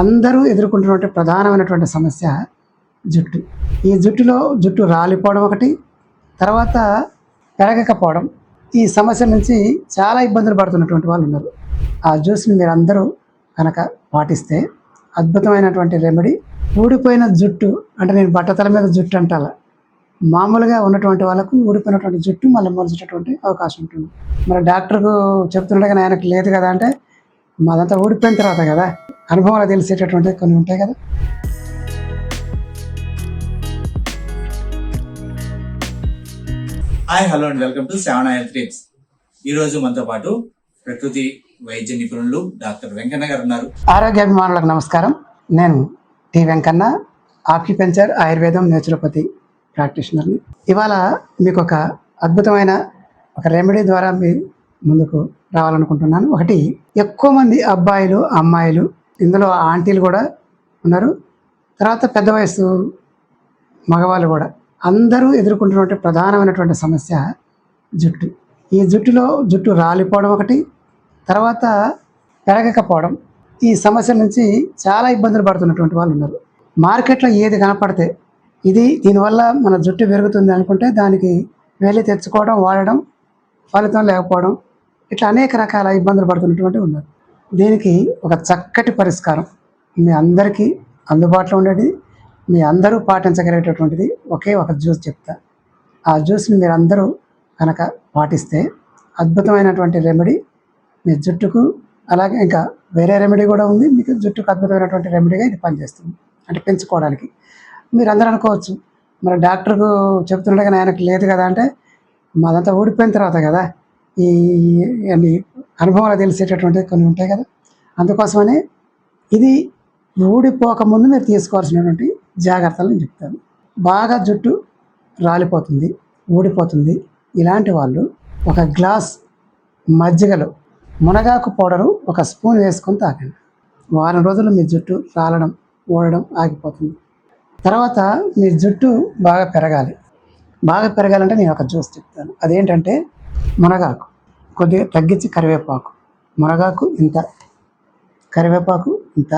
అందరూ ఎదుర్కొంటున్నటువంటి ప్రధానమైనటువంటి సమస్య జుట్టు. ఈ జుట్టులో జుట్టు రాలిపోవడం ఒకటి తర్వాత పెరగకపోవడం. ఈ సమస్య నుంచి చాలా ఇబ్బందులు పడుతున్నటువంటి వాళ్ళు ఉన్నారు. ఆ జ్యూస్ని మీరు అందరూ కనుక పాటిస్తే అద్భుతమైనటువంటి రెమెడీ. ఊడిపోయిన జుట్టు అంటే నేను బట్టతల మీద జుట్టు అంటాల మామూలుగా ఉన్నటువంటి వాళ్ళకు ఊడిపోయినటువంటి జుట్టు మళ్ళీ మొలిచేటటువంటి అవకాశం ఉంటుంది. మరి డాక్టర్కు చెప్తుండగా ఆయనకు లేదు కదా అంటే మాదంతా ఊడిపోయిన తర్వాత కదా. అనుభవాలు తెలిసేటటువంటి కొన్ని ఉంటాయి కదా. Hi hello and welcome to seven health tips ఈ రోజు మనతో పాటు ప్రకృతి వైద్య నిపుణులు డాక్టర్ వెంకన్న గారు ఉన్నారు. ఆరోగ్యాభిమానులకు నమస్కారం. నేను T Venkanna acupuncture Ayurvedam naturopathy ప్రాక్టీషనర్ని. ఇవాళ మీకు ఒక అద్భుతమైన ఒక రెమెడీ ద్వారా మీ ముందుకు రావాలనుకుంటున్నాను. ఒకటి ఎక్కువ మంది అబ్బాయిలు అమ్మాయిలు ఇందులో ఆంటీలు కూడా ఉన్నారు. తర్వాత పెద్ద వయసు మగవాళ్ళు కూడా. అందరూ ఎదుర్కొంటున్నటువంటి ప్రధానమైనటువంటి సమస్య జుట్టు. ఈ జుట్టులో జుట్టు రాలిపోవడం ఒకటి తర్వాత పెరగకపోవడం. ఈ సమస్య నుంచి చాలా ఇబ్బందులు పడుతున్నటువంటి వాళ్ళు ఉన్నారు. మార్కెట్లో ఏది కనపడితే ఇది దీనివల్ల మన జుట్టు పెరుగుతుంది అనుకుంటే దానికి వెళ్ళి తెచ్చుకోవడం వాడడం ఫలితం లేకపోవడం ఇట్లా అనేక రకాల ఇబ్బందులు పడుతున్నటువంటి ఉన్నారు. దీనికి ఒక చక్కటి పరిష్కారం. మీ అందరికీ అందుబాటులో ఉండేది. మీ అందరూ పాటించగలిగేటటువంటిది ఒకే ఒక జ్యూస్ చెప్తా. ఆ జ్యూస్ని మీరు అందరూ కనుక పాటిస్తే అద్భుతమైనటువంటి రెమెడీ మీ జుట్టుకు అలాగే ఇంకా వేరే రెమెడీ కూడా ఉంది. మీకు జుట్టుకు అద్భుతమైనటువంటి రెమెడీగా ఇది పనిచేస్తుంది. అంటే పెంచుకోవడానికి. మీరు అందరూ అనుకోవచ్చు మరి డాక్టర్కు చెప్తుండే ఆయనకు లేదు కదా అంటే మాదంతా ఊడిపోయిన తర్వాత కదా ఈ అనుభవాలు తెలిసేటటువంటి కొన్ని ఉంటాయి కదా. అందుకోసమని ఇది ఊడిపోకముందు మీరు తీసుకోవాల్సినటువంటి జాగ్రత్తలు నేను చెప్తాను. బాగా జుట్టు రాలిపోతుంది ఊడిపోతుంది. ఇలాంటి వాళ్ళు ఒక గ్లాస్ మజ్జిగలో మునగాకు పౌడరు ఒక స్పూన్ వేసుకొని తాగండి. వారం రోజులు మీ జుట్టు రాలడం ఊడడం ఆగిపోతుంది. తర్వాత మీ జుట్టు బాగా పెరగాలి. బాగా పెరగాలంటే నేను ఒక జ్యూస్ చెప్తాను. అదేంటంటే మునగాకు. కొద్దిగా తగ్గించి కరివేపాకు. మునగాకు ఇంత కరివేపాకు ఇంత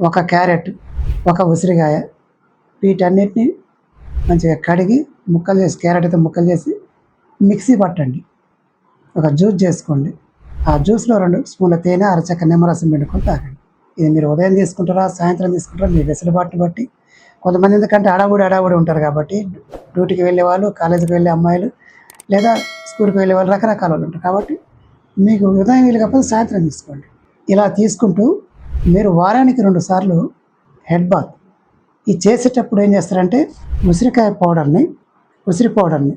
ఒక క్యారెట్ ఒక ఉసిరికాయ వీటన్నిటిని మంచిగా కడిగి ముక్కలు చేసి క్యారెట్ అయితే ముక్కలు చేసి మిక్సీ పట్టండి. ఒక జ్యూస్ చేసుకోండి. ఆ జ్యూస్లో రెండు స్పూన్ల తేనె అరచక్క నిమ్మరసం పిండుకొని తాగండి. ఇది మీరు ఉదయం తీసుకుంటారా సాయంత్రం తీసుకుంటారా మీ వెసులుబాటు బట్టి. కొంతమంది ఎందుకంటే అడావుడి అడావుడి ఉంటారు కాబట్టి డ్యూటీకి వెళ్ళే వాళ్ళు కాలేజీకి వెళ్ళే అమ్మాయిలు లేదా స్కూల్కి వెళ్ళే వాళ్ళు రకరకాల వాళ్ళు ఉంటారు. కాబట్టి మీకు ఉదయం వీలు కాకపోతే సాయంత్రం తీసుకోండి. ఇలా తీసుకుంటూ మీరు వారానికి రెండు సార్లు హెడ్ బాత్. ఇది చేసేటప్పుడు ఏం చేస్తారంటే ఉసిరికాయ పౌడర్ని ఉసిరి పౌడర్ని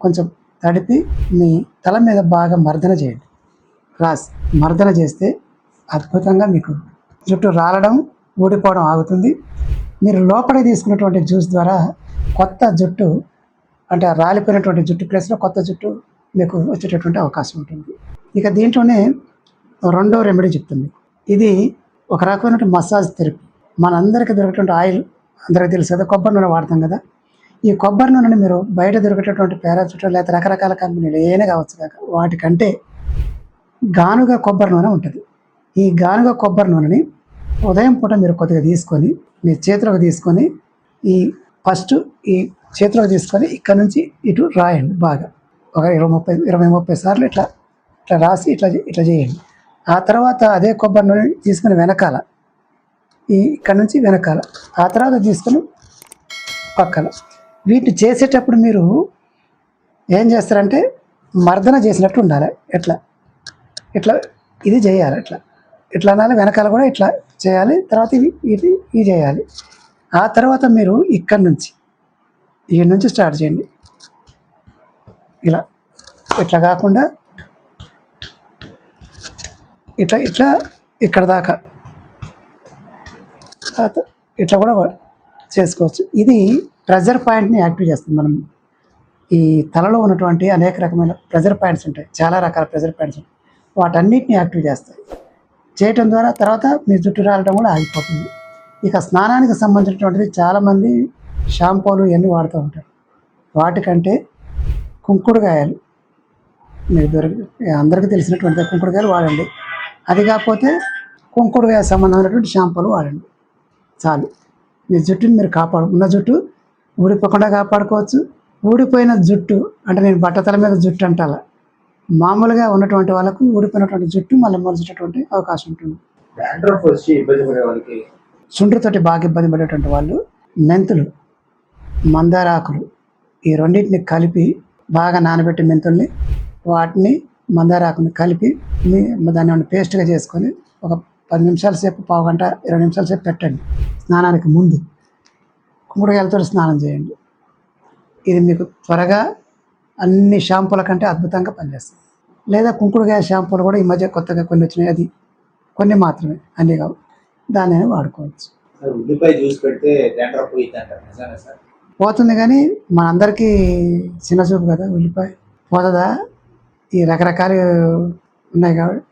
కొంచెం తడిపి మీ తల మీద బాగా మర్దన చేయండి. రాసి మర్దన చేస్తే అద్భుతంగా మీకు జుట్టు రాలడం ఊడిపోవడం ఆగుతుంది. మీరు లోపలే తీసుకున్నటువంటి జ్యూస్ ద్వారా కొత్త జుట్టు అంటే ఆ రాలిపోయినటువంటి జుట్టు ప్లేస్లో కొత్త జుట్టు మీకు వచ్చేటటువంటి అవకాశం ఉంటుంది. ఇక దీంట్లోనే రెండో రెమెడీ చెప్తుంది. ఇది ఒక రకమైనటువంటి మసాజ్ థెరపీ. మనందరికీ దొరికేటువంటి ఆయిల్ అందరికీ తెలుసు కదా కొబ్బరి నూనె వాడతాం కదా. ఈ కొబ్బరి నూనెని మీరు బయట దొరికేటటువంటి పారాచూట్ లేదా రకరకాల కంపెనీలు ఏనే కావచ్చు కాక వాటికంటే గానుగ కొబ్బరి నూనె ఉంటుంది. ఈ గానుగ కొబ్బరి నూనెని ఉదయం పూట మీరు కొద్దిగా తీసుకొని మీ చేతిలోకి తీసుకొని ఈ ఫస్ట్ ఈ చేతిలో తీసుకొని ఇక్కడ నుంచి ఇటు రాయండి బాగా. ఒక ఇరవై ముప్పై ఇరవై ముప్పై సార్లు ఇట్లా ఇట్లా రాసి ఇట్లా ఇట్లా చేయండి. ఆ తర్వాత అదే కొబ్బరి నూనె తీసుకొని వెనకాల ఈ ఇక్కడ నుంచి వెనకాల ఆ తర్వాత తీసుకొని పక్కన. వీటిని చేసేటప్పుడు మీరు ఏం చేస్తారంటే మర్దన చేసినట్టు ఉండాలి. ఎట్లా? ఇట్లా ఇది చేయాలి ఇట్లా. ఇట్లా అనాలి వెనకాల కూడా ఇట్లా చేయాలి తర్వాత ఇవి ఇది ఇది చేయాలి. ఆ తర్వాత మీరు ఇక్కడ నుంచి ఈ నుంచి స్టార్ట్ చేయండి. ఇలా ఇట్లా కాకుండా ఇట్లా ఇట్లా ఇక్కడ దాకా. తర్వాత ఇట్లా కూడా చేసుకోవచ్చు. ఇది ప్రెజర్ పాయింట్ని యాక్టివ్ చేస్తుంది మనం. ఈ తలలో ఉన్నటువంటి అనేక రకమైన ప్రెజర్ పాయింట్స్ ఉంటాయి. చాలా రకాల ప్రెజర్ పాయింట్స్ ఉంటాయి. వాటన్నిటిని యాక్టివ్ చేస్తాయి. చేయటం ద్వారా తర్వాత మీ జుట్టు రాలడం కూడా ఆగిపోతుంది. ఇక స్నానానికి సంబంధించినటువంటిది చాలామంది షాంపూలు ఇవన్నీ వాడుతూ ఉంటారు. వాటికంటే కుంకుడుకాయలు మీకు దొరికి అందరికీ తెలిసినటువంటి కుంకుడుకాయలు వాడండి. అది కాకపోతే కుంకుడుగా సంబంధమైనటువంటి షాంపూలు వాడండి. చాలు. మీ జుట్టుని మీరు కాపాడు ఉన్న జుట్టు ఊడిపోకుండా కాపాడుకోవచ్చు. ఊడిపోయిన జుట్టు అంటే నేను బట్టతల మీద జుట్టు అంటాల? మామూలుగా ఉన్నటువంటి వాళ్ళకు ఊడిపోయినటువంటి జుట్టు మళ్ళీ మొలిచేటటువంటి అవకాశం ఉంటుంది. చుండ్రుతోటి బాగా ఇబ్బంది పడేటువంటి వాళ్ళు మెంతులు మందార ఆకులు ఈ రెండింటిని కలిపి బాగా నానబెట్టి మెంతుల్ని వాటిని మందార ఆకుని కలిపి దాన్ని పేస్ట్గా చేసుకొని ఒక పది నిమిషాల సేపు పావు గంట ఇరవై నిమిషాల సేపు పెట్టండి. స్నానానికి ముందు కుంకుడుకాయలతో స్నానం చేయండి. ఇది మీకు త్వరగా అన్ని షాంపూల కంటే అద్భుతంగా పనిచేస్తుంది. లేదా కుంకుడుకాయ షాంపూలు కూడా ఈ మధ్య కొత్తగా కొన్ని వచ్చినాయి. అది కొన్ని మాత్రమే అన్నీ కావు. దాన్ని వాడుకోవచ్చు. ఉల్లిపాయ జ్యూస్ పెడితే డాండ్రఫ్ పోయింది అంటారు నిజానే సార్? పోతుంది కానీ మనందరికీ చిన్న చూపు కదా ఉల్లిపాయ. పోతుందా? ఈ రకరకాలు ఉన్నాయి కాబట్టి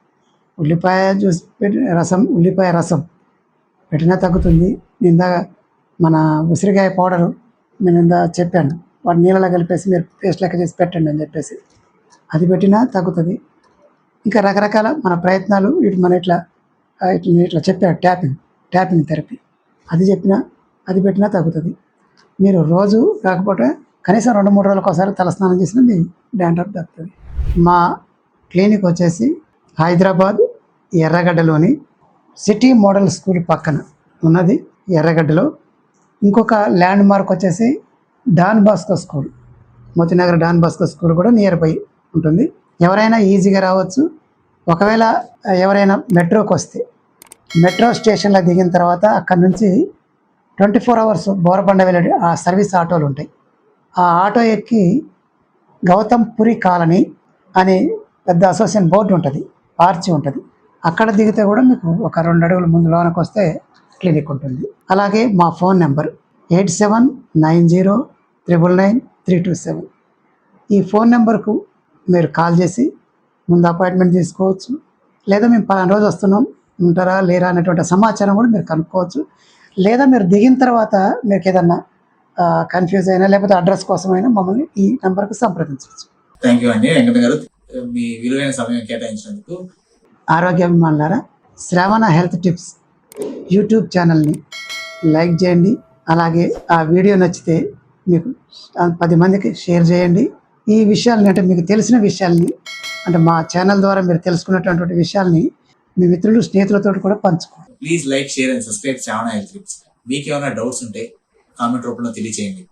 ఉల్లిపాయ జ్యూస్ పెట్టి రసం ఉల్లిపాయ రసం పెట్టినా తగ్గుతుంది. నిందా మన ఉసిరికాయ పౌడరు నేను ఇందా చెప్పాను. వాటి నీళ్ళలో కలిపేసి మీరు పేస్ట్ లెక్క చేసి పెట్టండి అని చెప్పేసి. అది పెట్టినా తగ్గుతుంది. ఇంకా రకరకాల మన ప్రయత్నాలు వీటి మన ఇట్లా ఇట్లా ఇట్లా చెప్పారు ట్యాపింగ్ ట్యాపింగ్ థెరపీ. అది చెప్పినా అది పెట్టినా తగ్గుతుంది. మీరు రోజు కాకపోతే కనీసం రెండు మూడు రోజులకు ఒకసారి తలస్నానం చేసినా మీ డాండ్రఫ్ తగ్గుతుంది మా క్లినిక్ వచ్చేసి హైదరాబాద్ ఎర్రగడ్డలోని సిటీ మోడల్ స్కూల్ పక్కన ఉన్నది ఎర్రగడ్డలో. ఇంకొక ల్యాండ్ మార్క్ వచ్చేసి Don Bosco school Motinagar Don Bosco school కూడా నియర్ బై ఉంటుంది. ఎవరైనా ఈజీగా రావచ్చు. ఒకవేళ ఎవరైనా మెట్రోకి వస్తే మెట్రో స్టేషన్లో దిగిన తర్వాత అక్కడి నుంచి ట్వంటీ ఫోర్ అవర్స్ బోరబండ వెళ్ళే ఆ సర్వీస్ ఆటోలు ఉంటాయి. ఆ ఆటో ఎక్కి గౌతమ్ పురి కాలనీ అని పెద్ద అసోసియేషన్ బోర్డు ఉంటుంది ఆర్చి ఉంటుంది. అక్కడ దిగితే కూడా మీకు ఒక రెండు అడుగుల ముందు లోనకి వస్తే క్లినిక్ ఉంటుంది. అలాగే మా phone number eight seven nine zero triple nine three two seven. ఈ ఫోన్ నెంబర్కు మీరు కాల్ చేసి ముందు అపాయింట్మెంట్ తీసుకోవచ్చు. లేదా మేము పలానా రోజు వస్తున్నాం ఉంటారా లేరా అనేటువంటి సమాచారం కూడా మీరు కనుక్కోవచ్చు. లేదా మీరు దిగిన తర్వాత మీకు ఏదన్నా కన్ఫ్యూజ్ అయినా లేకపోతే అడ్రస్ కోసమైనా మమ్మల్ని ఈ నెంబర్కి సంప్రదించవచ్చు. థ్యాంక్ యూ అండి. వెంకట గారు మీ విలువైన సమయం కేటాయించినందుకు. ఆరోగ్యాభిమానులారా శ్రవణ హెల్త్ టిప్స్ యూట్యూబ్ ఛానల్ని లైక్ చేయండి. అలాగే ఆ వీడియో నచ్చితే మీకు పది మందికి షేర్ చేయండి. ఈ విషయాల్ని అంటే మీకు తెలిసిన విషయాల్ని అంటే మా ఛానల్ ద్వారా మీరు తెలుసుకున్నటువంటి విషయాల్ని మీ మిత్రులు స్నేహితులతో కూడా పంచుకోండి. Please like share and subscribe Shravana health tips మీకు ఏమైనా డౌట్స్ ఉంటే కామెంట్ రూపంలో తెలియచేయండి.